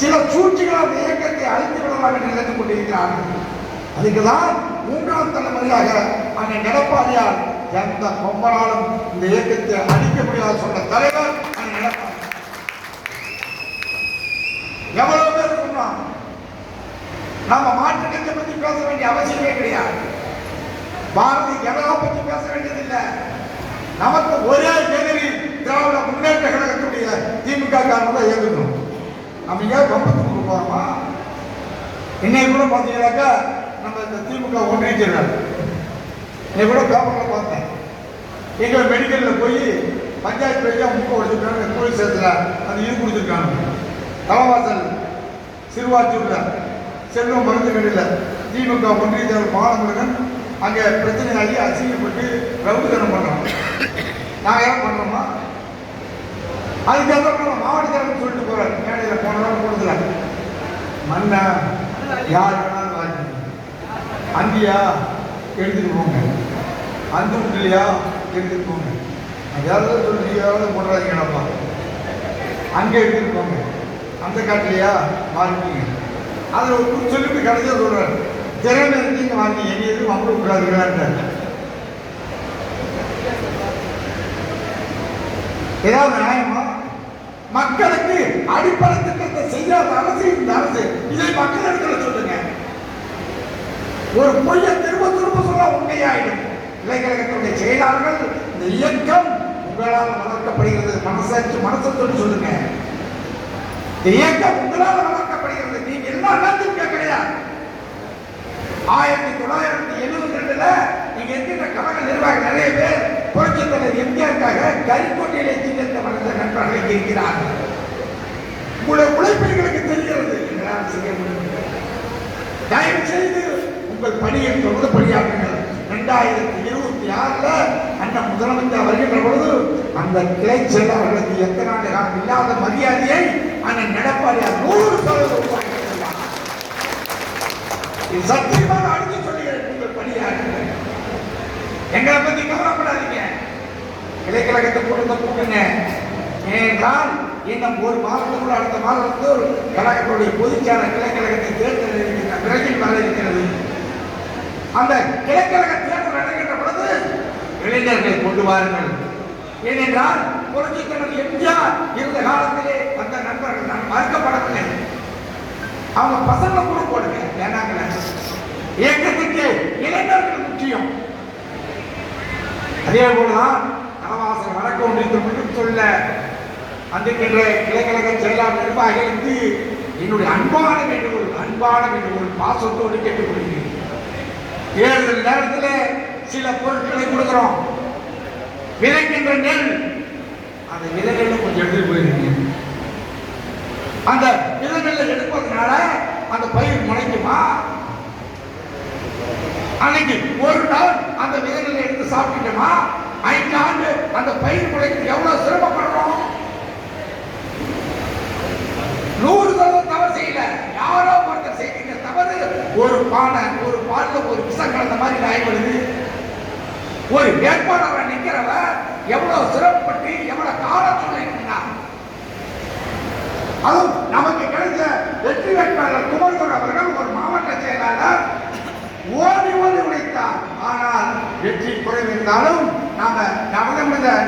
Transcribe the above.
சில சூழ்ச்சிகள் அந்த இயக்கத்தை அழித்து விடலாம் என்று நினைத்துக் கொண்டிருக்கிறார்கள். அதுக்குதான் மூன்றாம் தலைமுறையாக அண்ணன் எடப்பாடியார் எந்த கொம்பனாலும் இந்த இயக்கத்தை அழிக்க முடியாது சொன்ன தலைவர் அண்ணன் எடப்பாடி எவ்வளவு பேர் சொன்னான் நாம மாற்றுக்கத்தை பத்தி பேச வேண்டிய அவசியமே கிடையாது. பாரதி ஜனதா பத்தி பேச வேண்டியதில்லை. நமக்கு ஒரே எதிரி திராவிட முன்னேற்ற கழகத்துடைய திமுக காரணம் தான் இயங்கணும் நம்ம ஏன் கம்பத்துக்கு போறோமா இன்னைக்கு கூட பார்த்தீங்கன்னாக்கா நம்ம இந்த திமுக ஒன்றியத்தினர் இன்னைக்கு கூட பேப்பரில் பார்த்தேன். எங்களை மெடிக்கலில் போய் பஞ்சாயத்து வழியாக முக்கம் உடைச்சிருக்காங்க கோயில் சேர்த்துல அது இது கொடுத்துருக்காங்க. தலைவாசல் சிறுவாச்சூரில் செல்வம் மருந்து கடையில் திமுக ஒன்றிய தலைவர் மாணவர்கள் அங்கே பிரச்சனையாகி அசிங்கப்பட்டு ரவுடித்தனம் பண்ணுறோம் நாங்கள் என்ன பண்ணுறோமா அதுக்கப்புறம் மாவட்ட தலைவர் சொல்லிட்டு போகிறார் மேடையில் போன போடுதுல கொடுத்துல மண்ணா யார் வேணாலும் வாங்கி. அந்தியா எடுத்துட்டு போங்க. அந்த இல்லையா எடுத்துட்டு போங்க. ஏதாவது சொல்லி ஏதாவது போடுறாதீங்கப்பா அங்கே எடுத்துட்டு போங்க. அந்த காட்டிலையா வாங்கிக்கிங்க. அதில் ஒரு சொல்லிட்டு கடைசியாக சொல்கிறார் திறமை இருக்கீங்க வாங்கி. எங்கே எதுவும் வாங்க விடாதுங்களான்ட்டு ஏதாவது நியாயமா? மக்களுக்கு அடிப்படை திட்டத்தை செய்யாத அரசு இந்த அரசு. இதை மக்களிடத்தில் சொல்லுங்க. ஒரு பொய்ய திரும்ப திரும்ப சொல்ல உண்மையாயிடும். இளைஞர்களுடைய செயலாளர்கள் இந்த இயக்கம் உங்களால் வளர்க்கப்படுகிறது. மனசாட்சி மனசத்தோடு சொல்லுங்க. இந்த இயக்கம் உங்களால் வளர்க்கப்படுகிறது. நீங்க எல்லா நம்பிக்கை கிடையாது ஆயிரத்தி தொள்ளாயிரத்தி எழுபத்தி ரெண்டுல நீங்க இருக்கிற கழக நிர்வாகிகள் நிறைய பேர் புரட்சித் தலைவர் எம்ஜிஆருக்காக கரிக்கோட்டையிலே சின்னத்தை வளர்ந்த நண்பர்கள் இங்கே இருக்கிறார்கள் உங்களுடைய உழைப்பிற்கு தெரிகிறது எங்களால் செய்ய முடியும் தயவு செய்து உங்கள் பணியை தொடர்ந்து பணியாற்றுங்கள் ரெண்டாயிரத்தி இருபத்தி ஆறுல அண்ணன் முதலமைச்சர் வருகின்ற பொழுது அந்த கிளை செயலாளர்களுக்கு எத்தனை ஆண்டு காலம் இல்லாத மரியாதையை அண்ணன் எடப்பாடியார் நூறு சதவீதம் உருவாக்கி சத்தியமாக அடுத்து சொல்லுகிறேன் உங்கள் பணியாற்றுங்கள் எங்களை பத்தி கவலைப்பட கிளைக்கழகத்தை கூட்டத்தை கூட்டுங்க. ஏனென்றால் இன்னும் ஒரு மாதத்துக்குள் அடுத்த மாதத்துக்குள் ஒரு கழகத்துடைய பொதுச்சாளர் கிளைக்கழகத்தை தேர்தல் இருக்கின்ற விரைவில் வர இருக்கிறது. அந்த கிளைக்கழக தேர்தல் நடக்கின்ற பொழுது இளைஞர்களை கொண்டு வாருங்கள். ஏனென்றால் புரட்சி தலைவர் எம்ஜிஆர் இருந்த காலத்திலே அந்த நண்பர்கள் நான் மறுக்கப்படவில்லை. அவங்க பசங்களை கூட போடுங்க வேணாங்களே. இயக்கத்துக்கு இளைஞர்கள் முக்கியம். அதே போலதான் நவவாசல் மட்டும் சொல்ல அன்றைக்கின்ற கிளைக்கழக செயலாளர் நிர்வாகிகளுக்கு என்னுடைய அன்பான வேண்டுகோள் அன்பான வேண்டுகோள் பாசத்தோடு கேட்டுக்கொள்கிறேன். தேர்தல் நேரத்தில் சில பொருட்களை கொடுக்குறோம். விதைக்கின்ற நெல். அந்த விதைகளை கொஞ்சம் எடுத்துட்டு போயிருக்கீங்க அந்த விதைகளை எடுப்பதனால அந்த பயிர் முளைக்குமா? அன்னைக்கு ஒரு நாள் அந்த விதைகளை எடுத்து சாப்பிட்டுட்டோமா? ஐந்து ஆண்டு அந்த பயிர் முளைக்கு எவ்வளவு சிரமப்படுறோம்? நூறு சதவீதம் தவறு செய்யல. யாரோ ஒருத்தர் செய்கிற தவறு. ஒரு பானை ஒரு பால்ல ஒரு விஷம் கலந்த மாதிரி ஆயிடுது. ஒரு வேட்பாளரை நிக்கிறவ எவ்வளவு சிரமப்பட்டு எவ்வளவு காலத்துல சொல்லிருக்கிறார் அதுவும் நமக்கு கிடைத்த வெற்றி வேட்பாளர் குமர்கர் அவர்கள் ஒரு மாவட்ட செயலாளர் ஓடி ஓடி உழைத்தார். ஆனால் வெற்றி குறைவிருந்தாலும் நாம நமது